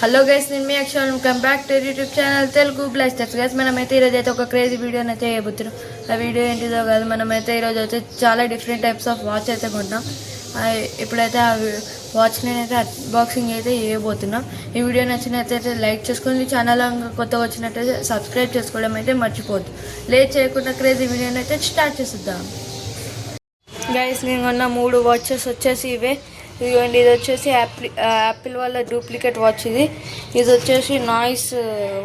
Hello guys నేను మీ అక్షరం welcome back to YouTube channel Telugu blasters guys మనమైతే ఈరోజు అయితే ఒక క్రేజీ వీడియోని అయితే చేయబోతున్నాం. ఆ వీడియో ఏంటిదో కాదు మనమైతే ఈరోజు అయితే చాలా డిఫరెంట్ టైప్స్ ఆఫ్ వాచ్ అయితే కొంటాం ఇప్పుడైతే ఆ వాచ్ నేనైతే అన్బాక్సింగ్ అయితే చేయబోతున్నాం. ఈ వీడియో నచ్చినట్లయితే లైక్ చేసుకొని ఛానల్ కొత్తగా వచ్చినట్టయితే సబ్స్క్రైబ్ చేసుకోవడం అయితే మర్చిపోద్దు లేట్ చేయకుండా క్రేజీ వీడియోని అయితే స్టార్ట్ చేసిద్దాం. గైస్ నేను కొన్న మూడు వాచెస్ వచ్చేసి ఇవే. ఇదిగోండి ఇది వచ్చేసి యాపిల్ యాపిల్ వాళ్ళ డూప్లికేట్ వాచ్ ఇది. ఇది వచ్చేసి నాయిస్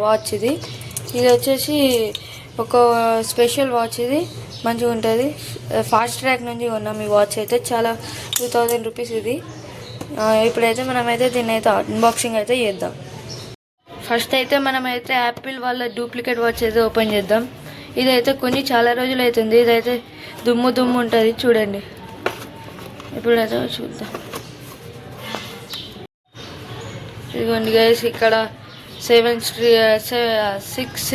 వాచ్ ఇది. ఇది వచ్చేసి ఒక స్పెషల్ వాచ్ ఇది. మంచిగా ఉంటుంది. ఫాస్ట్ ట్రాక్ నుంచి కొన్నాం ఈ వాచ్ అయితే. చాలా టూ థౌజండ్ రూపీస్ ఇది. ఇప్పుడైతే మనమైతే దీన్ని అయితే అన్బాక్సింగ్ అయితే చేద్దాం. ఫస్ట్ అయితే మనమైతే యాపిల్ వాళ్ళ డూప్లికేట్ వాచ్ అయితే ఓపెన్ చేద్దాం. ఇదైతే కొన్ని చాలా రోజులు అవుతుంది ఇదైతే దుమ్ము దుమ్ము ఉంటుంది. చూడండి. ఇప్పుడైతే చూద్దాం. ఇదిగోండి గైస్ ఇక్కడ సెవెన్ స్ట్రీ సిక్స్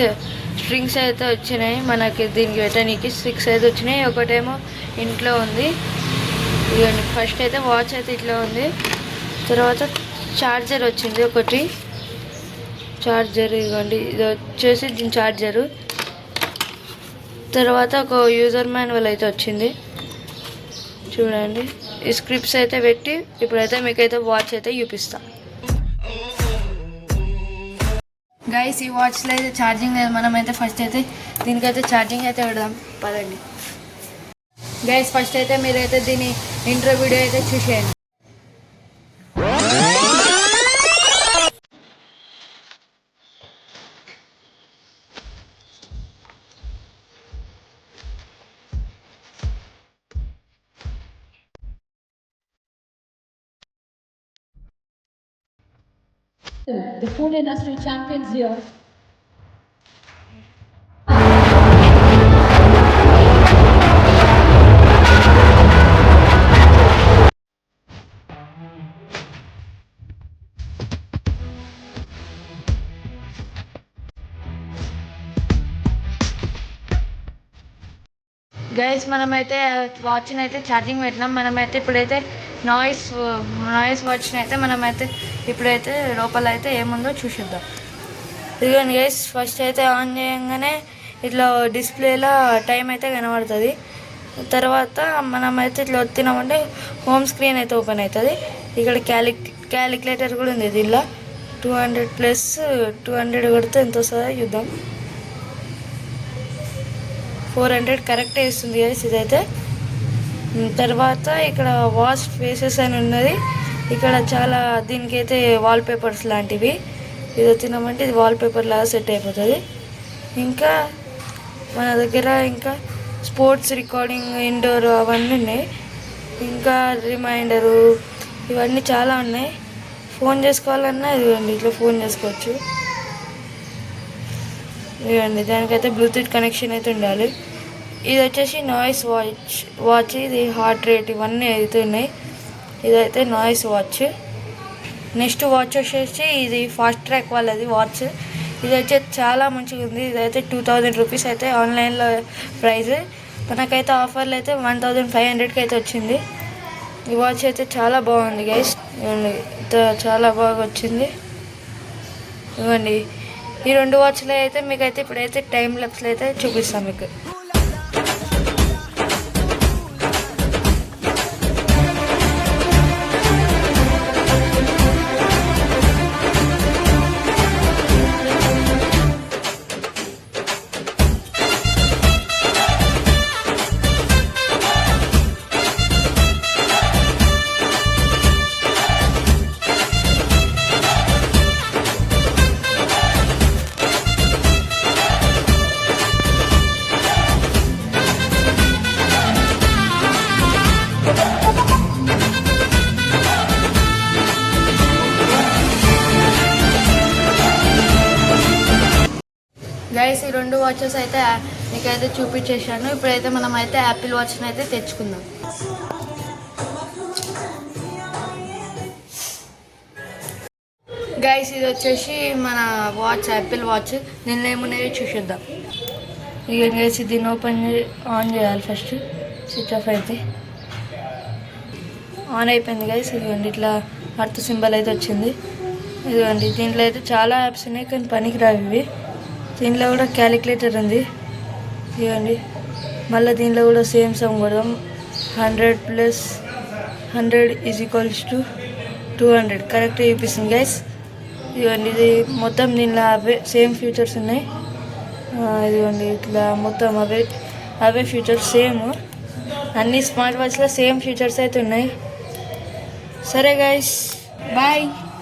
స్ట్రింగ్స్ అయితే వచ్చినాయి. మనకి దీనికి పెట్టడానికి సిక్స్ అయితే వచ్చినాయి. ఒకటేమో ఇంట్లో ఉంది. ఇదిగోండి ఫస్ట్ అయితే వాచ్ అయితే ఇట్లా ఉంది. తర్వాత చార్జర్ వచ్చింది ఒకటి. చార్జర్ ఇదిగోండి ఇది వచ్చేసి దీని ఛార్జరు తర్వాత ఒక యూజర్ మాన్యువల్ అయితే వచ్చింది. చూడండి ఈ స్క్రిప్ట్స్ అయితే పెట్టి ఇప్పుడైతే మీకైతే వాచ్ అయితే చూపిస్తాను గైస్ ఈ వాచ్లో అయితే ఛార్జింగ్ లేదు. మనం అయితే ఫస్ట్ అయితే దీనికైతే ఛార్జింగ్ అయితే పెడదాం. పదండి. గైస్ ఫస్ట్ అయితే మీరైతే దీని ఇంట్రో వీడియో అయితే చూసేయండి. The food industry champions here. Guys మనమైతే వాచ్ని అయితే ఛార్జింగ్ పెట్టినాం. మనమైతే ఇప్పుడైతే నాయిస్ నాయిస్ వాచ్ని అయితే మనమైతే ఇప్పుడైతే లోపల అయితే ఏముందో చూసిద్దాం. ఇదిగోండి గైస్ ఫస్ట్ అయితే ఆన్ చేయగానే ఇట్లా డిస్ప్లేలో టైం అయితే కనబడుతుంది. తర్వాత మనమైతే ఇట్లా వచ్చినామంటే హోమ్ స్క్రీన్ అయితే ఓపెన్ అవుతుంది ఇక్కడ క్యాలిక్ క్యాలిక్యులేటర్ కూడా ఉంది దీనిలో. Two hundred plus two hundred కొడితే ఎంత వస్తుందో చూద్దాం. ఫోర్ హండ్రెడ్ కరెక్ట్ వేస్తుంది గైస్ ఇదైతే. తర్వాత ఇక్కడ వాష్ ఫేసెస్ అని ఉన్నది. ఇక్కడ చాలా దీనికైతే వాల్ పేపర్స్ లాంటివి. ఇది వచ్చినామంటే ఇది వాల్ పేపర్ లాగా సెట్ అయిపోతుంది. ఇంకా మన దగ్గర ఇంకా స్పోర్ట్స్ రికార్డింగ్ ఇండోర్ అవన్నీ ఉన్నాయి. ఇంకా రిమైండరు ఇవన్నీ చాలా ఉన్నాయి. ఫోన్ చేసుకోవాలన్నా ఇదిగోండి ఇట్లా ఫోన్ చేసుకోవచ్చు. ఇదిగోండి దానికైతే బ్లూటూత్ కనెక్షన్ అయితే ఉండాలి. ఇది వచ్చేసి నాయిస్ వాచ్ వాచ్ ఇది హార్ట్ రేట్ ఇవన్నీ అవుతున్నాయి ఇదైతే నాయిస్ వాచ్ నెక్స్ట్ వాచ్ వచ్చేసి ఇది ఫాస్ట్ ట్రాక్ వాళ్ళది వాచ్ ఇది అయితే చాలా మంచిగా ఉంది. ఇదైతే టూ థౌజండ్ రూపీస్ అయితే ఆన్లైన్లో ప్రైస్ మనకైతే ఆఫర్లు అయితే వన్ థౌజండ్ ఫైవ్ హండ్రెడ్కి అయితే వచ్చింది. ఈ వాచ్ అయితే చాలా బాగుంది గైస్ ఇవ్వండి చాలా బాగా వచ్చింది. ఇవ్వండి. ఈ రెండు వాచ్లు అయితే మీకైతే ఇప్పుడైతే టైం లెప్స్లో అయితే చూపిస్తాం మీకు. గైస్ ఈ రెండు వాచెస్ అయితే నీకైతే చూపించేసాను ఇప్పుడైతే మనం అయితే యాపిల్ వాచ్ని అయితే తెచ్చుకుందాం. గైస్ ఇది వచ్చేసి మన వాచ్ యాపిల్ వాచ్ దీనిలో ఏమున్నాయో చూసేద్దాం. ఇక గైస్ దీన్ని ఓపెన్ ఆన్ చేయాలి ఫస్ట్. స్విచ్ ఆఫ్ అయితే. ఆన్ అయిపోయింది గైస్ ఇదిగోండి ఇట్లా అర్త్ సింబల్ అయితే వచ్చింది. ఇదిగోండి దీంట్లో అయితే చాలా యాప్స్ ఉన్నాయి కానీ పనికిరావు ఇవి. దీంట్లో కూడా క్యాలిక్యులేటర్ ఉంది. ఇవ్వండి మళ్ళీ దీంట్లో కూడా సేమ్ సమ్ కొడదాం. Hundred plus hundred is equals to two hundred correct చూపిస్తుంది గైస్ ఇవ్వండి ఇది మొత్తం దీనిలో అవే సేమ్ ఫీచర్స్ ఉన్నాయి. ఇదిగోండి ఇట్లా మొత్తం అవే అవే ఫీచర్స్ సేమ్ అన్ని స్మార్ట్ వాచ్లో సేమ్ ఫీచర్స్ అయితే ఉన్నాయి. సరే గైస్ బాయ్